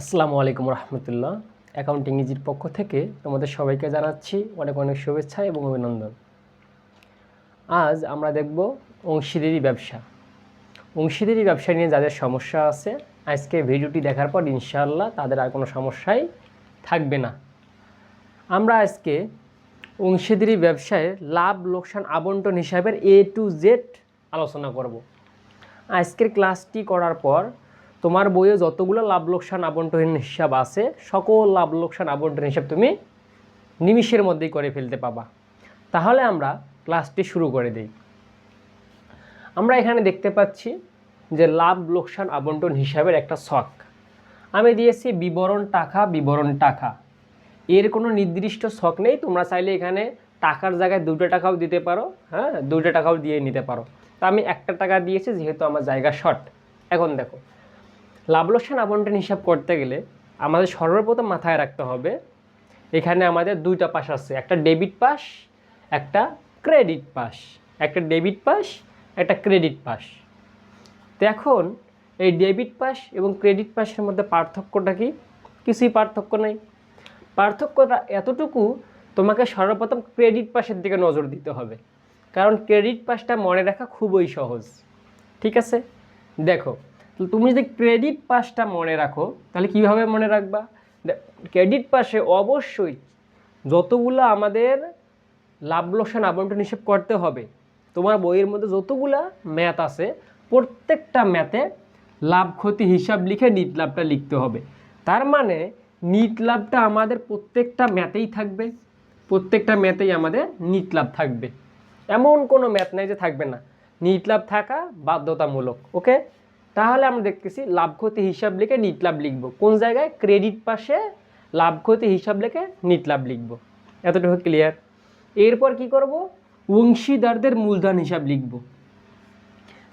আসসালামু আলাইকুম রহমতুল্লাহ। অ্যাকাউন্টিং ইজির পক্ষ থেকে তোমাদের সবাইকে জানাচ্ছি অনেক অনেক শুভেচ্ছা এবং অভিনন্দন। আজ আমরা দেখব অংশীদারি ব্যবসা। অংশীদারি ব্যবসা নিয়ে যাদের সমস্যা আছে, আজকে ভিডিওটি দেখার পর ইনশাআল্লাহ তাদের আর কোনো সমস্যাই থাকবে না। আমরা আজকে অংশীদারি ব্যবসায় লাভ, লোকসান, আবন্টন হিসাবের এ টু জেড আলোচনা করব। আজকের ক্লাসটি করার পর তোমার বইয়ে যতগুলো লাভ লোকসান আবন্টন হিসাব আছে, সকল লাভ লোকসান আবন্টন হিসাব তুমি নিমিষের মধ্যেই করে ফেলতে পাবা। তাহলে আমরা ক্লাসটি শুরু করে দিই। আমরা এখানে দেখতে পাচ্ছি যে লাভ লোকসান আবন্টন হিসাবের একটা ছক। আমি দিয়েছি বিবরণ টাকা বিবরণ টাকা। এর কোনো নির্দিষ্ট ছক নেই, তোমরা চাইলে এখানে টাকার জায়গায় দুটো টাকাও দিতে পারো হ্যাঁ দুটো টাকাও দিয়ে নিতে পারো। তো আমি একটা টাকা দিয়েছি, যেহেতু আমার জায়গা শর্ট এখন দেখো লাভ লোকসান আবন্টন হিসাব করতে গেলে আমাদের সর্বপ্রথম মাথায় রাখতে হবে, এখানে আমাদের দুইটা পাশ আছে, একটা ডেবিট পাস একটা ক্রেডিট পাস একটা ডেবিট পাস একটা ক্রেডিট পাস তো এখন এই ডেবিট পাস এবং ক্রেডিট পাসের মধ্যে পার্থক্যটা কি? কিছুই পার্থক্য নেই। পার্থক্যটা এতটুকু তোমাকে সর্বপ্রথম ক্রেডিট পাসের দিকে নজর দিতে হবে। কারণ ক্রেডিট পাসটা মনে রাখা খুবই সহজ। ঠিক আছে? দেখো তুমি যদি ক্রেডিট পাসটা মনে রাখো, তাহলে কীভাবে মনে রাখবা? ক্রেডিট পাসে অবশ্যই যতগুলো আমাদের লাভ লোকসান আবন্টন হিসেব করতে হবে, তোমার বইয়ের মধ্যে যতগুলা ম্যাথ আছে, প্রত্যেকটা ম্যাথে লাভ ক্ষতি হিসাব লিখে নিট লাভটা লিখতে হবে। তার মানে নিট লাভটা আমাদের প্রত্যেকটা ম্যাথেই থাকবে, প্রত্যেকটা ম্যাথেই আমাদের নিট লাভ থাকবে। এমন কোনো ম্যাথ নাই যে থাকবে না। নিট লাভ থাকা বাধ্যতামূলক ওকে তাহলে আমরা দেখতেছি লাভ, ক্ষতি, হিসাব লিখে নিট লাভ লিখব। কোন জায়গায়? ক্রেডিট পাশে লাভ, ক্ষতি, হিসাব লিখে নিট লাভ লিখব। এতটুকু ক্লিয়ার এরপর কি করব? অংশীদারদের মূলধন হিসাব লিখব।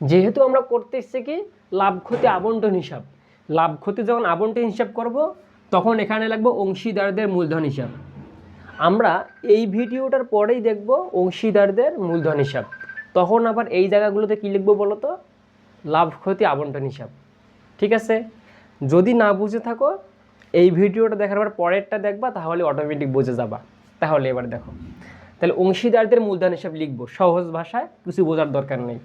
যেহেতু আমরা করতে এসছি কি? লাভ, ক্ষতি, আবন্টন হিসাব। লাভ, ক্ষতি যখন আবন্টন হিসাব করব, তখন এখানে লাগবো অংশীদারদের মূলধন হিসাব। আমরা এই ভিডিওটার পরেই দেখব অংশীদারদের মূলধন হিসাব। তখন আবার এই জায়গাগুলোতে কী লিখব বলো তো লাভ ক্ষতি আবন্টন হিসাব। ঠিক আছে? যদি না বুঝে থাকো, এই ভিডিওটা দেখার পর পরেরটা দেখবা, তাহলে অটোমেটিক বুঝে যাবা। তাহলে এবার দেখো। তাহলে অংশীদারদের মূলধন হিসাব লিখব। সহজ ভাষায় কিছু বোঝার দরকার নেই।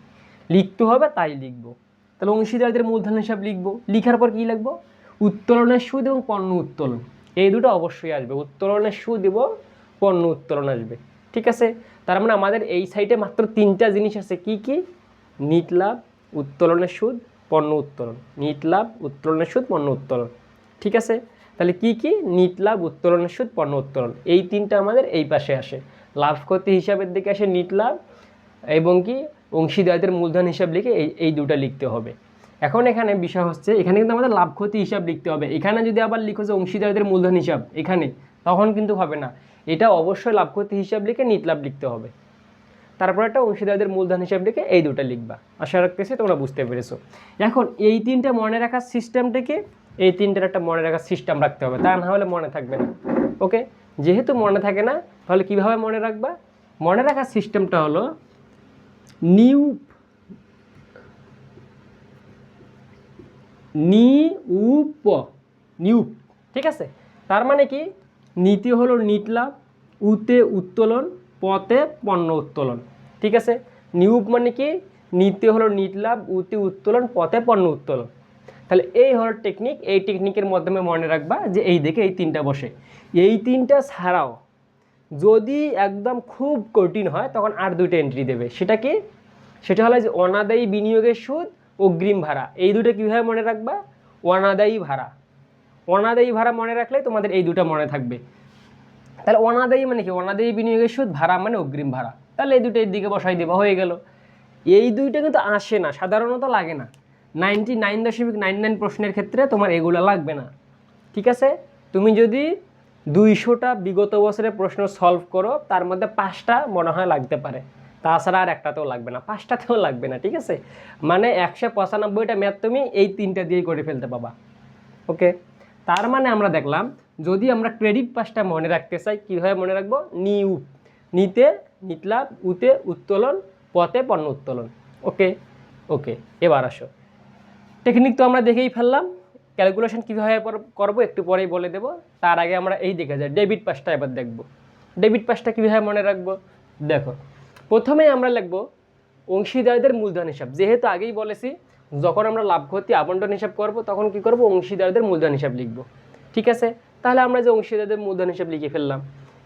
লিখতে হবে, তাই লিখব। তাহলে অংশীদারদের মূলধন হিসাব লিখব। লিখার পর কী লিখব? উত্তোলনের সুদ এবং পণ্য উত্তোলন। এই দুটো অবশ্যই আসবে। উত্তোলনের সুদ এবং পণ্য উত্তোলন আসবে। ঠিক আছে? তার মানে আমাদের এই সাইডে মাত্র তিনটা জিনিস আছে। কি কি? নিট লাভ উত্তোলনের সুদ, পণ্য উত্তোলন। নিট লাভ, উত্তোলনের সুদ, পণ্য উত্তোলন। ঠিক আছে? তাহলে কি কি? নিট লাভ, উত্তোলনের সুদ, পণ্য উত্তোলন। এই তিনটা আমাদের এই পাশে আসে। লাভ ক্ষতি হিসাবের দিকে আসে নিট লাভ এবং কি? অংশীদারদের মূলধন হিসাব লিখে এই এই দুটা লিখতে হবে। এখন এখানে বিষয় হচ্ছে, এখানে কিন্তু আমাদের লাভ ক্ষতি হিসাব লিখতে হবে। এখানে যদি আবার লিখো যে অংশীদারদের মূলধন হিসাব, এখানে, তখন কিন্তু হবে না। এটা অবশ্যই লাভ ক্ষতি হিসাব লিখে নিট লাভ লিখতে হবে। তারপর একটা অংশীদারদের মূলধন হিসাব লিখে এই দুটো লিখবা। আশা রাখতেছি তোমরা বুঝতে পেরেছ। এখন এই তিনটা মনে রাখার সিস্টেমটাকে এই তিনটার একটা মনে রাখার সিস্টেম রাখতে হবে। তা না হলে মনে থাকবে না। ওকে যেহেতু মনে থাকে না, তাহলে কীভাবে মনে রাখবা? মনে রাখার সিস্টেমটা হলো নিউ নিউপ নিউপ ঠিক আছে? তার মানে কি? নীতি হলো নিট লাভ, উতে উত্তোলন পথে পণ্য উত্তোলন। ঠিক আছে? নিউপ মানে কি? নীতি হলো নিট লাভ, উতে উত্তোলন, পথে পণ্য উত্তোলন। তাহলে এই হলো টেকনিক এই টেকনিকের মাধ্যমে মনে রাখবা যে এই দিকে এই তিনটা বসে। এই তিনটা ছাড়াও যদি একদম খুব কঠিন হয়, তখন আর দুইটা এন্ট্রি দেবে। সেটা কি? সেটা হলো যে অনাদায়ী বিনিয়োগের সুদ, অগ্রিম ভাড়া। এই দুটো কীভাবে মনে রাখবা? অনাদায়ী ভাড়া। অনাদায়ী ভাড়া মনে রাখলে তোমাদের এই দুটো মনে থাকবে। তাহলে অনাদায়ী মানে কি? অনাদায়ী বিনিয়োগের সুদ, ভাড়া মানে অগ্রিম ভাড়া। তাহলে এই দুটো দিকে বসাই দেওয়া হয়ে গেল। এই দুইটা কিন্তু আসে না, সাধারণত লাগে না। নাইনটি নাইন দশমিক নাইন নাইন প্রশ্নের ক্ষেত্রে তোমার এগুলো লাগবে না। ঠিক আছে? তুমি যদি দুইশোটা বিগত বছরের প্রশ্ন সলভ করো, তার মধ্যে পাঁচটা মনে হয় লাগতে পারে। তাছাড়া আর একটাতেও লাগবে না, পাঁচটাতেও লাগবে না, ঠিক আছে? মানে একশো পঁচানব্বইটা ম্যাথ তুমি এই তিনটা দিয়েই করে ফেলতে পাবা। ওকে তার মানে আমরা দেখলাম যদি আমরা ক্রেডিট পাসটা মনে রাখতে চাই, কীভাবে মনে রাখব? নিউ। নিতে, নিতলাভ, উতে, উত্তোলন, পথে পণ্য উত্তোলন। ওকে? ওকে, এবার আসো। টেকনিক তো আমরা দেখেই ফেললাম। ক্যালকুলেশন কীভাবে করব একটু পরেই বলে দেবো। তার আগে আমরা এই দেখে যাই। ডেবিট পাসটা এবার দেখব। ডেবিট পাসটা কীভাবে মনে রাখব? দেখো, প্রথমে আমরা লিখব অংশীদারদের মূলধন হিসাব। যেহেতু আগেই বলেছি, যখন আমরা লাভ, ক্ষতি, আবন্টন হিসাব করব, তখন কি করব? অংশীদারদের মূলধন হিসাব লিখব। ঠিক আছে? তাহলে আমরা যে অংশীদারদের মূলধন হিসেবে লিখে ফেললাম।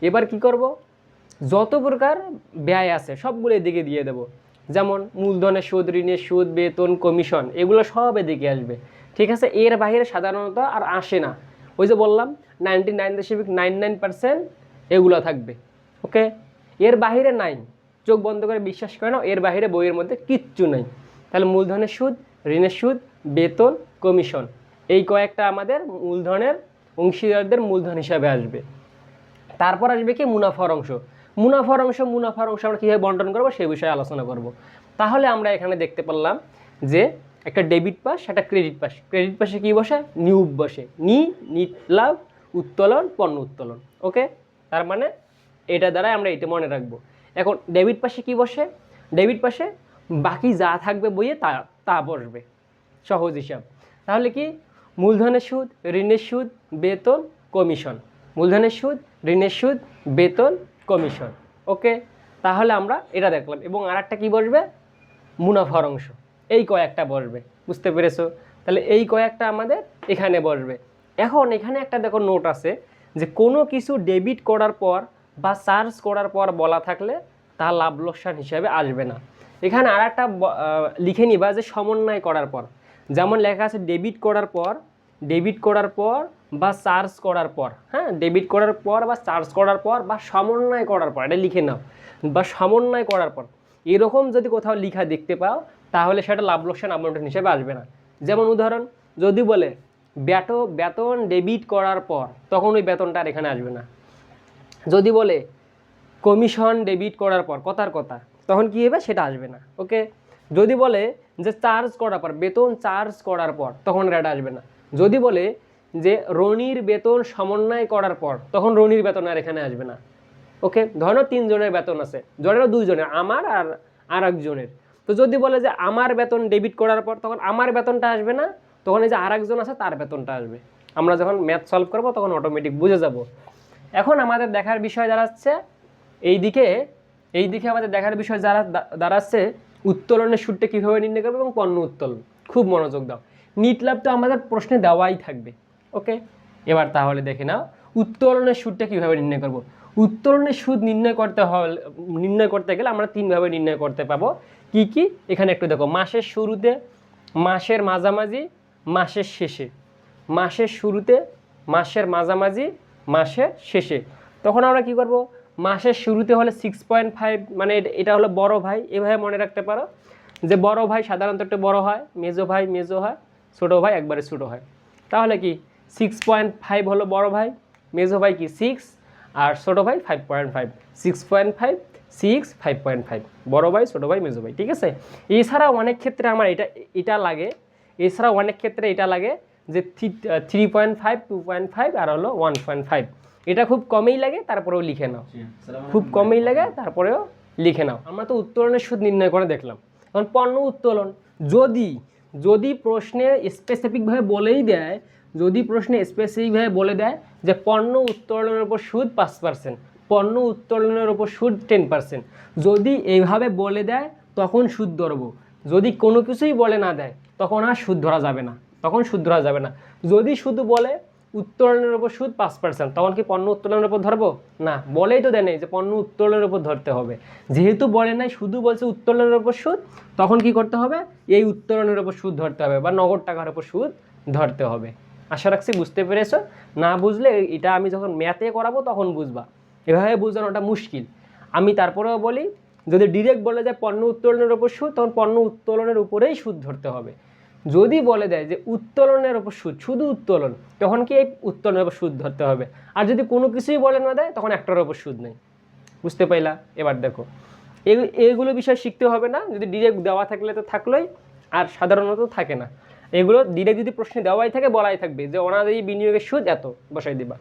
এবার কি করব? যত প্রকার ব্যয় আছে, সবগুলো এদিকে দিয়ে দেব। যেমন মূলধনের সুদ, ঋণের সুদ, বেতন, কমিশন, এগুলো সব এদিকে আসবে। ঠিক আছে? এর বাইরে সাধারণত আর আসে না। ওই যে বললাম নাইনটি নাইন দশমিক নাইন নাইন পার্সেন্ট এগুলো থাকবে। ওকে? এর বাইরে নাই। চোখ বন্ধ করে বিশ্বাস করে নাও, এর বাইরে বইয়ের মধ্যে কিচ্ছু নাই। তাহলে মূলধনের সুদ, ঋণের সুদ, বেতন, কমিশন, এই কয়েকটা আমাদের মূলধনের অংশীদারদের মূলধন হিসাবে আসবে। তারপর আসবে কি? মুনাফার অংশ। মুনাফার অংশ মুনাফার অংশ আমরা কীভাবে বন্টন করব সেই বিষয়ে আলোচনা করব। তাহলে আমরা এখানে দেখতে পারলাম যে একটা ডেবিট পাস, একটা ক্রেডিট পাস। ক্রেডিট পাশে কী বসে? নিউব বসে। নি নিট লাভ, উত্তোলন, পণ্য উত্তোলন। ওকে তার মানে এটা দ্বারাই আমরা এটা মনে রাখব। এখন ডেবিট পাশে কি বসে? ডেবিট পাশে বাকি যা থাকবে বইয়ে তা তা বসবে। সহজ হিসাব। তাহলে কি? মূলধনের সুদ, ঋণের সুদ, বেতন, কমিশন। মূলধনের সুদ, ঋণের সুদ, বেতন, কমিশন। ওকে? তাহলে আমরা এটা দেখলাম। এবং আর একটা কী বসবে? মুনাফার অংশ। এই কয়েকটা বসবে। বুঝতে পেরেছ? তাহলে এই কয়েকটা আমাদের এখানে বসবে। এখন এখানে একটা দেখো নোট আছে যে কোনো কিছু ডেবিট করার পর বা চার্জ করার পর বলা থাকলে তা লাভ লোকসান হিসাবে আসবে না। এখানে আর একটা লিখে নিবা যে সমন্বয় করার পর। যেমন লেখা আছে ডেবিট করার পর ডেবিট করার পর বা চার্জ করার পর হ্যাঁ? ডেবিট করার পর বা চার্জ করার পর বা সমন্বয় করার পর, এটা লিখে নাও, বা সমন্বয় করার পর, এরকম যদি কোথাও লিখা দেখতে পাও, তাহলে সেটা লাভ লোকসান আবন্টন হিসেবে আসবে না। যেমন উদাহরণ, যদি বলে ব্যাটো বেতন ডেবিট করার পর, তখন ওই বেতনটা আর এখানে আসবে না। যদি বলে, কমিশন ডেবিট করার পর, কথার কথা, তখন কী হবে? সেটা আসবে না ওকে যদি বলে যে চার্জ করার পর, বেতন চার্জ করার পর, তখন এটা আসবে না। যদি বলে যে রনির বেতন সমন্বয় করার পর, তখন রনির বেতন আর এখানে আসবে না। ওকে? ধরো তিনজনের বেতন আছে, ধরো দুইজনের, আমার আর আর একজনের তো যদি বলে যে আমার বেতন ডেবিট করার পর, তখন আমার বেতনটা আসবে না, তখন এই যে আর একজন আছে, তার বেতনটা আসবে। আমরা যখন ম্যাথ সলভ করব, তখন অটোমেটিক বুঝে যাব। এখন আমাদের দেখার বিষয় দাঁড়াচ্ছে এই দিকে এই দিকে আমাদের দেখার বিষয় যারা দাঁড়াচ্ছে, উত্তোলনের সুদটা কীভাবে নির্ণয় করবে এবং পণ্য উত্তোলন। খুব মনোযোগ দাও। নিট লাভ তো আমাদের প্রশ্নে দেওয়াই থাকবে ওকে এবার তাহলে দেখে নাও, উত্তোলনের সুদটা কীভাবে নির্ণয় করব? উত্তোলনের সুদ নির্ণয় করতে হলে, নির্ণয় করতে গেলে আমরা তিনভাবে নির্ণয় করতে পাবো। কি কি? এখানে একটু দেখো, মাসের শুরুতে, মাসের মাঝামাঝি, মাসের শেষে। মাসের শুরুতে, মাসের মাঝামাঝি, মাসের শেষে। তখন আমরা কি করব? মাসের শুরুতে হলে সিক্স পয়েন্ট ফাইভ মানে এটা- হলো বড় ভাই, এভাবে মনে রাখতে পারো। যে বড় ভাই সাধারণত একটু বড় হয়, মেজো ভাই, মেজো হয়। ছোটো ভাই একবারে ছোটো হয় তাহলে কি সিক্স পয়েন্ট ফাইভ হলো বড় ভাই মেজো ভাই কি সিক্স আর ছোটো ভাই five point five six point five six five point five বড়ো ভাই ছোটো ভাই মেজো ভাই ঠিক আছে? এছাড়া অনেক ক্ষেত্রে আমার এটা এটা লাগে এছাড়া অনেক ক্ষেত্রে এটা লাগে যে three point five two point five আর হলো ওয়ান পয়েন্ট ফাইভ এটা খুব কমেই লাগে তারপরেও লিখে নাও। খুব কমই লাগে তারপরেও লিখে নাও। আমরা তো উত্তোলনের সুদ নির্ণয় করে দেখলাম। এখন পণ্য উত্তোলন যদি যদি প্রশ্নে স্পেসিফিকভাবে বলেই দেয়, যদি প্রশ্নে স্পেসিফিকভাবে বলে দেয় যে পণ্য উত্তোলনের উপর সুদ পাঁচ পার্সেন্ট পণ্য উত্তোলনের উপর সুদ টেন পার্সেন্ট যদি এইভাবে বলে দেয়, তখন সুদ ধরবো। যদি কোনো কিছুই বলে না দেয়, তখন আর সুদ ধরা যাবে না, তখন সুদ ধরা যাবে না। যদি শুধু বলে উত্তোলনের উপর সুদ পাঁচ পার্সেন্ট তখন কি পণ্য উত্তোলনের উপর ধরবো? না, বলেই তো দেয় যে পণ্য উত্তোলনের উপর ধরতে হবে। যেহেতু বলে নাই, শুধু বলছে উত্তোলনের উপর সুদ, তখন কি করতে হবে? এই উত্তোলনের উপর সুদ ধরতে হবে বা নগদ টাকার উপর সুদ ধরতে হবে। আশা রাখছি বুঝতে পেরেছ? না বুঝলে এটা আমি যখন ম্যাথে করাবো তখন বুঝবা। এভাবে বোঝানোটা মুশকিল। আমি তারপরেও বলি, যদি ডিরেক্ট বলে যায় পণ্য উত্তোলনের উপর সুদ, তখন পণ্য উত্তোলনের উপরেই সুদ ধরতে হবে। যদি বলে দেয় যে উত্তোলনের ওপর সুদ, শুধু উত্তোলন, তখন কি এই উত্তোলনের ওপর সুদ ধরতে হবে? আর যদি কোনো কিছুই বলে না দেয়, তখন একটার ওপর সুদ নেই। বুঝতে পাইলা? এবার দেখো এগুলো বিষয় শিখতে হবে না। যদি ডিরেক্ট দেওয়া থাকলে তো থাকলোই, আর সাধারণত থাকে না। এগুলো ডিরেক্ট যদি প্রশ্নে দেওয়াই থাকে, বলাই থাকবে যে অনাদায়ী বিনিয়োগের সুদ এত, বসাই দিবা।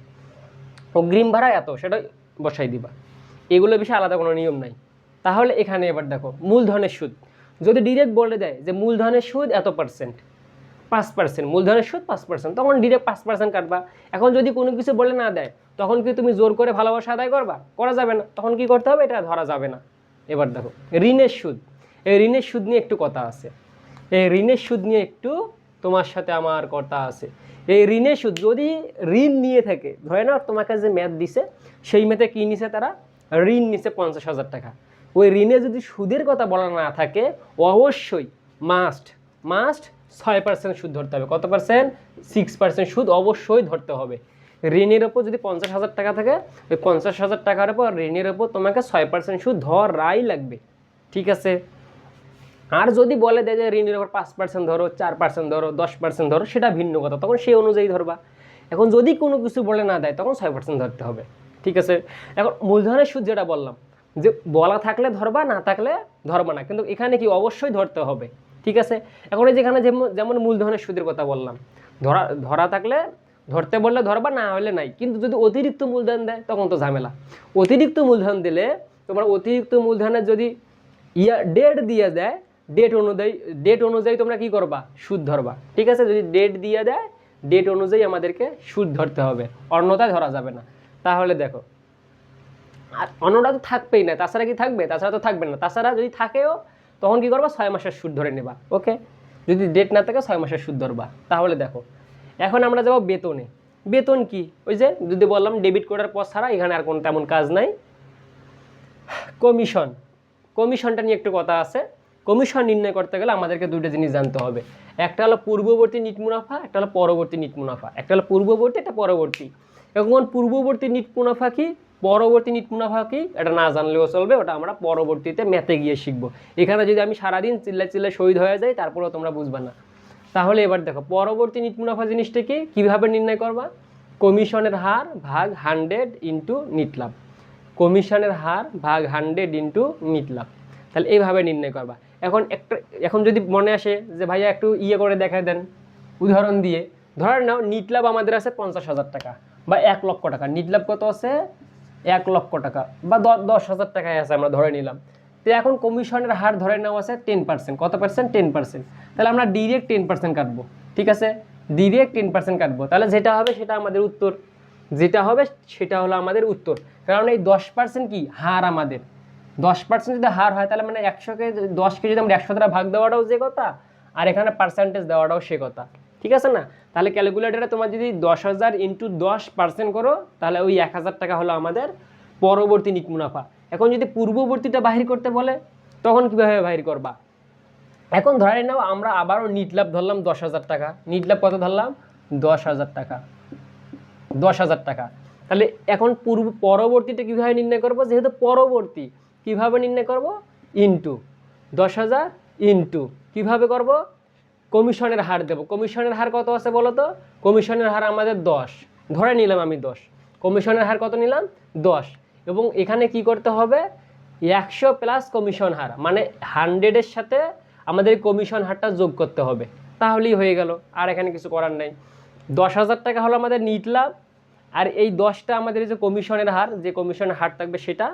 অগ্রিম ভাড়া এত, সেটা বসাই দিবা। এগুলো বিষয়ে আলাদা কোনো নিয়ম নাই। তাহলে এখানে এবার দেখো, মূলধনের সুদ। যদি ডিরেক্ট বলে দেয় যে মূলধনের সুদ এত পার্সেন্ট পাঁচ পার্সেন্ট মূলধনের সুদ পাঁচ পার্সেন্ট তখন ডিরেক্ট পাঁচ পার্সেন্ট কাটবা। এখন যদি কোনো কিছু বলে না দেয়, তখন কি তুমি জোর করে ভালোবাসা আদায় করবা? করা যাবে না। তখন কি করতে হবে? এটা ধরা যাবে না। এবার দেখো, ঋণের সুদ। এই ঋণের সুদ নিয়ে একটু কথা আছে। এই ঋণের সুদ নিয়ে একটু তোমার সাথে আমার কথা আছে। এই ঋণের সুদ যদি ঋণ নিয়ে থাকে, ধরে নাও তোমাকে যে ম্যাথ দিছে, সেই ম্যাথে কী নিছে তারা? ঋণ নিছে পঞ্চাশ হাজার টাকা। ওই ঋণে যদি সুদের কথা বলা না থাকে, অবশ্যই মাস্ট মাস্ট ছয় পার্সেন্ট সুদ ধরতে হবে। কত পার্সেন্ট সিক্স পার্সেন্ট সুদ অবশ্যই ধরতে হবে। ঋণের ওপর যদি পঞ্চাশ হাজার টাকা থাকে, ওই পঞ্চাশ হাজার টাকার ওপর ঋণের ওপর তোমাকে ছয় পার্সেন্ট সুদ ধরাই লাগবে। ঠিক আছে? আর যদি বলে দেয় যে ঋণের ওপর পাঁচ পার্সেন্ট ধরো, চার পার্সেন্ট ধরো, দশ পার্সেন্ট ধরো, সেটা ভিন্ন কথা। তখন সেই অনুযায়ী ধরবা। এখন যদি কোনো কিছু বলে না দেয়, তখন ছয় পার্সেন্ট ধরতে হবে। ঠিক আছে? এখন মূলধনের সুদ যেটা বললাম, যে বলা থাকলে ধরবা, না থাকলে ধরবা না। কিন্তু এখানে কি অবশ্যই ধরতে হবে, ঠিক আছে? এখন এই যেখানে যেমন- মূলধনের সুদের কথা বললাম, ধরা ধরা থাকলে ধরতে বললে ধরবা, না হলে নাই। কিন্তু যদি অতিরিক্ত মূলধন দেয়, তখন তো ঝামেলা। অতিরিক্ত মূলধন দিলে তোমার অতিরিক্ত মূলধনের যদি ইয়া ডেট দিয়ে দেয় ডেট অনুযায়ী ডেট অনুযায়ী তোমরা কি করবা? সুদ ধরবা। ঠিক আছে? যদি ডেট দিয়ে দেয় ডেট অনুযায়ী আমাদেরকে সুদ ধরতে হবে। অন্যথায় ধরা যাবে না। তাহলে দেখো। আর অন্যটা তো থাকবেই না, তাছাড়া কি থাকবে? তাছাড়া তো থাকবে না। তাছাড়া যদি থাকেও, তখন কি করবা? ছয় মাসের সুদ ধরে নেবা ওকে যদি ডেট না থাকে, ছয় মাসের সুদ ধরবা। তাহলে দেখো, এখন আমরা যাব বেতনে। বেতন কি? ওই যে যদি বললাম ডেবিট করার পর ছাড়া এখানে আর কোনো তেমন কাজ নাই। কমিশন কমিশনটা নিয়ে একটু কথা আছে। কমিশন নির্ণয় করতে গেলে আমাদেরকে দুটো জিনিস জানতে হবে। একটা হলো পূর্ববর্তী নিট মুনাফা, একটা হলো পরবর্তী নিট মুনাফা। একটা হলো পূর্ববর্তী, একটা পরবর্তী। এখন পূর্ববর্তী নিট মুনাফা কি? পরবর্তী নিট মুনাফা কি? এটা না জানলেও চলবে, ওটা আমরা পরবর্তীতে ম্যাথে গিয়ে শিখব। এখানে যদি আমি সারাদিন চিল্লা চিল্লা শহীদ হয়ে যাই, তারপরেও তোমরা বুঝবা না। তাহলে এবার দেখো, পরবর্তী নিট মুনাফা জিনিসটা কি? কীভাবে নির্ণয় করবা? কমিশনের হার ভাগ হান্ড্রেড ইন্টু নিট লাভ। কমিশনের হার ভাগ হান্ড্রেড ইন্টু নিট লাভ। তাহলে এইভাবে নির্ণয় করবা। এখন একটা, এখন যদি মনে আসে যে ভাইয়া একটু ইয়ে করে দেখায় দেন, উদাহরণ দিয়ে। ধরে নাও, নিট লাভ আমাদের আছে পঞ্চাশ হাজার টাকা। বা এক লক্ষ টাকা। নিট লাভ কত আছে? এক লক্ষ টাকা। বা দশ হাজার টাকায় আছে, আমরা ধরে নিলাম। তো এখন কমিশনের হার ধরে নেওয়া আছে টেন পার্সেন্ট। কত পার্সেন্ট? Ten percent. তাহলে আমরা ডিরেক্ট টেন পার্সেন্ট কাটবো। ঠিক আছে? ডিরেক্ট টেন পার্সেন্ট কাটবো। তাহলে যেটা হবে সেটা আমাদের উত্তর। যেটা হবে সেটা হলো আমাদের উত্তর। কারণ এই দশ পার্সেন্ট কি? হার আমাদের। দশ পার্সেন্ট যদি হার হয়, তাহলে মানে একশোকে দশকে যদি আমরা একশো দ্বারা ভাগ দেওয়াটাও যে কথা, আর এখানে পার্সেন্টেজ দেওয়াটাও সে কথা। ঠিক আছে না? তাহলে ক্যালকুলেটারে তোমার যদি দশ হাজার ইন্টু দশ পার্সেন্ট করো, তাহলে ওই এক হাজার টাকা হলো আমাদের পরবর্তী নিট মুনাফা। এখন যদি পূর্ববর্তীটা বাহির করতে বলে, তখন কীভাবে বাহির করবা? এখন ধরে নাও আমরা আবারও নিট লাভ ধরলাম দশ হাজার টাকা। নিট লাভ কত ধরলাম? দশ হাজার টাকা। দশ হাজার টাকা। তাহলে এখন পূর্ব, পরবর্তীটা কীভাবে নির্ণয় করব? যেহেতু পরবর্তী, কীভাবে নির্ণয় করব? ইনটু দশ হাজার ইনটু কীভাবে করব? কমিশনের হার দেব। কমিশনের হার কত আছে বলো তো? কমিশনের হার আমাদের দশ। ধরে নিলাম আমি দশ। কমিশনের হার কত নিলাম? দশ। এবং এখানে কি করতে হবে? একশো প্লাস কমিশন হার মানে হান্ড্রেডের সাথে আমাদের কমিশন হারটা যোগ করতে হবে। তাহলেই হয়ে গেল, আর এখানে কিছু করার নাই। দশ হাজার টাকা হলো আমাদের নিট লাভ, আর এই দশটা আমাদের যে কমিশনের হার, যে কমিশনের হার থাকবে সেটা,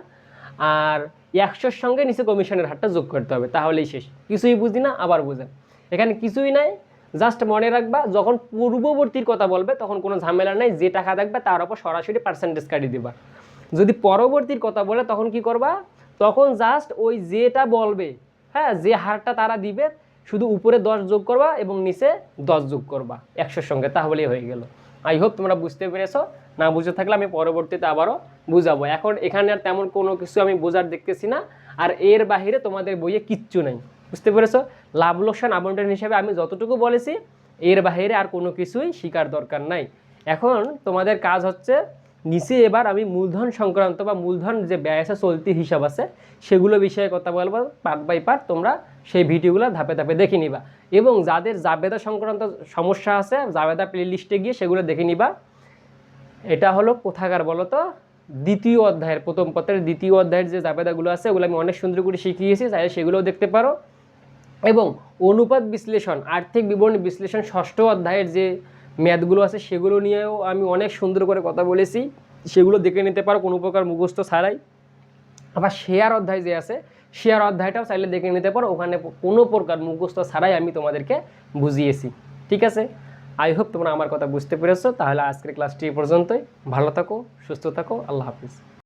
আর একশোর সঙ্গে নিচে কমিশনের হারটা যোগ করতে হবে। তাহলেই শেষ। কিছুই বুঝি না, আবার বুঝেন। এখানে কিছুই নাই জাস্ট মনে রাখবা, যখন পূর্ববর্তীর কথা বলবে, তখন কোনো ঝামেলা নাই, যে টাকা থাকবে তার উপর সরাসরি পার্সেন্টেজ কাটিয়ে দিবা। যদি পরবর্তীর কথা বলে, তখন কি করবা? তখন জাস্ট ওই যেটা বলবে হ্যাঁ যে হারটা তারা দিবে, শুধু উপরে দশ যোগ করবা এবং নিচে দশ যোগ করবা, একশোর সঙ্গে, তাহলেই হয়ে গেল। আই হোপ তোমরা বুঝতে পেরেছ। না বুঝে থাকলে আমি পরবর্তীতে আবারও বুঝাবো। এখন এখানে আর তেমন কোনো কিছু আমি বোঝার দেখতেছি না, আর এর বাইরে তোমাদের বইয়ে কিচ্ছু নাই। বুঝতে পেরেছ? লাভ লোকসান আবন্টন হিসেবে আমি যতটুকু বলেছি, এর বাইরে আর কোনো কিছুই শিকার দরকার নাই। এখন তোমাদের কাজ হচ্ছে, নিচে এবার আমি মূলধন সংক্রান্ত বা মূলধন যে ব্যয় আছে, চলতি হিসাব আছে, সেগুলো বিষয়ে কথা বলব পার্ট বাই পার্ট তোমরা সেই ভিডিওগুলো ধাপে ধাপে দেখে নিবা। এবং যাদের জাবেদা সংক্রান্ত সমস্যা আছে, জাবেদা প্লে লিস্টে গিয়ে সেগুলো দেখে নিবা। এটা হলো কোথাকার বলো তো দ্বিতীয় অধ্যায়ের, প্রথম পত্রের দ্বিতীয় অধ্যায়ের যে জাবেদাগুলো আছে, ওগুলো আমি অনেক সুন্দর করে শিখিয়েছি, চাইলে সেগুলোও দেখতে পারো। এবং অনুপাত বিশ্লেষণ, আর্থিক বিবরণী বিশ্লেষণ ষষ্ঠ অধ্যায়ের যে ম্যাথগুলো আছে সেগুলো নিয়েও আমি অনেক সুন্দর করে কথা বলেছি। সেগুলো দেখে নিতে পারো, কোনো প্রকার মুখস্থ ছাড়াই। আবার শেয়ার অধ্যায় যে আছে, শেয়ার অধ্যায়টাও চাইলে দেখে নিতে পারো, ওখানে কোনো প্রকার মুখস্থ ছাড়াই আমি তোমাদেরকে বুঝিয়েছি। ঠিক আছে? আই হোপ তোমরা আমার কথা বুঝতে পেরেছ, তাহলে আজকের ক্লাসটি এই পর্যন্তই। ভালো থাকো, সুস্থ থাকো, আল্লাহ হাফিজ।